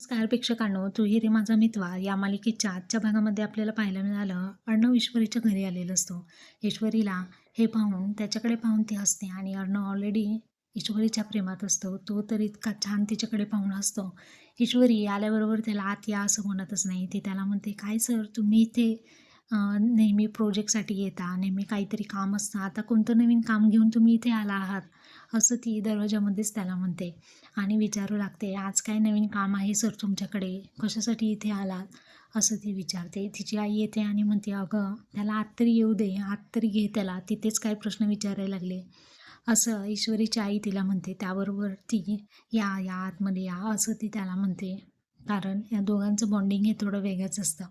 नमस्कार प्रेक्षकांनो तू रे माझा मितवा. या मालिकेच्या आजच्या भागामध्ये आपल्याला पाहायला मिळालं अर्णव ईश्वरीच्या घरी आलेला असतो. ईश्वरीला हे पाहून त्याच्याकडे पाहून ती हसते आणि अर्णव ऑलरेडी ईश्वरीच्या प्रेमात असतो. तो तर इतका छान तिच्याकडे पाहून असतो ईश्वरी आल्याबरोबर त्याला आत या असं म्हणतच नाही. ते त्याला म्हणते काय सर तुम्ही इथे नेहमी प्रोजेक्टसाठी येता नेहमी काहीतरी काम असतं. आता कोणतं नवीन काम घेऊन तुम्ही इथे आला आहात असं ती दरवाजामध्येच त्याला म्हणते आणि विचारू लागते आज काय नवीन काम आहे सर तुमच्याकडे? कशासाठी इथे आलात? असं ती विचारते. तिची आई येते आणि म्हणते अगं त्याला आत तरी येऊ दे आत तरी घे त्याला तिथेच काय प्रश्न विचारायला लागले? असं ईश्वरीची आई तिला म्हणते त्याबरोबर ती या या आतमध्ये या असं ती त्याला म्हणते. कारण या दोघांचं बॉन्डिंग हे थोडं वेगळंच असतं.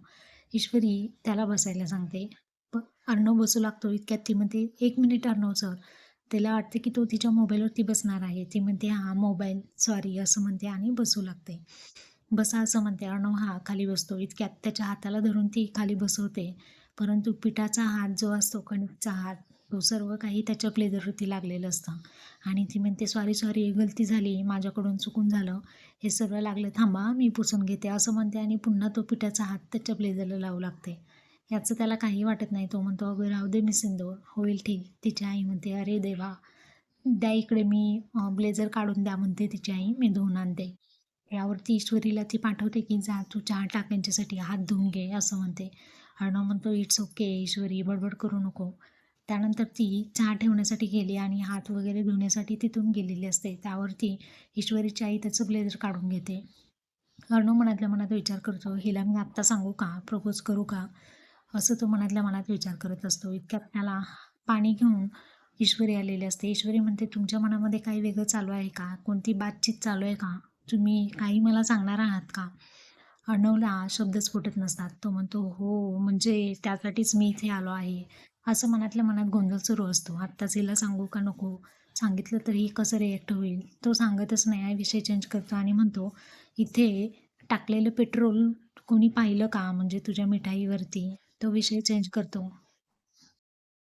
ईश्वरी त्याला बसायला सांगते. प अर्णव बसू लागतो इतक्यात ती म्हणते. एक मिनिट अर्णव सर. त्याला वाटते की तो तिच्या मोबाईलवरती बसणार आहे. ती म्हणते हा मोबाईल. सॉरी असं म्हणते आणि बसू लागते. बसा असं म्हणते. अर्णव हा खाली बसतो. इतक्यात त्याच्या हाताला धरून ती खाली बसवते. परंतु पिठाचा हात जो असतो कणिकचा हात सर्व काही त्याच्या प्लेजरवरती लागलेलं असतं. आणि ती म्हणते सॉरी सॉरी गलती झाली. माझ्याकडून चुकून झालं. हे सगळं लागलं थांबा मी पुसून घेते. असं म्हणते आणि पुन्हा तो पिठाचा हात त्याच्या ब्लेझरला लावू लागते. याचं त्याला काही वाटत नाही. तो म्हणतो अगं राहू दे मी सिंदूर. होईल ठीक. तिची आई म्हणते अरे देवा द्या इकडे मी ब्लेझर काढून द्या म्हणते तिची आई. मी धुवून आणते. यावरती ईश्वरीला ती पाठवते की जा तू चहा टाकांच्यासाठी हात धुवून घे असं म्हणते. अर्णव म्हणतो इट्स ओके ईश्वरी बडबड करू नको. त्यानंतर ती चहा ठेवण्यासाठी गेली आणि हात वगैरे धुण्यासाठी तिथून गेलेली असते. त्यावरती ईश्वरीची आई त्याचं ब्लेझर काढून घेते. अर्णव मनातल्या मनात विचार करतो हिला मी आत्ता सांगू का? प्रपोज करू का? असं तो मनातल्या मनात विचार करत असतो. इतक्यात त्याला पाणी घेऊन ईश्वरी आलेली असते. ईश्वरी म्हणते तुमच्या मनामध्ये काही वेगळं चालू आहे का? कोणती बातचीत चालू आहे का? तुम्ही काही मला सांगणार आहात का? अर्णवला शब्दच फुटत नसतात. तो म्हणतो हो म्हणजे त्यासाठीच मी इथे आलो आहे. असं मनातल्या मनात गोंधळ सुरू असतो. आत्ताच हिला सांगू का नको? सांगितलं तरी कसं रिॲक्ट होईल? तो सांगतच नाही. आहे विषय चेंज करतो आणि म्हणतो इथे टाकलेलं पेट्रोल कोणी पाहिलं का? म्हणजे तुझ्या मिठाईवरती. तो विषय चेंज करतो.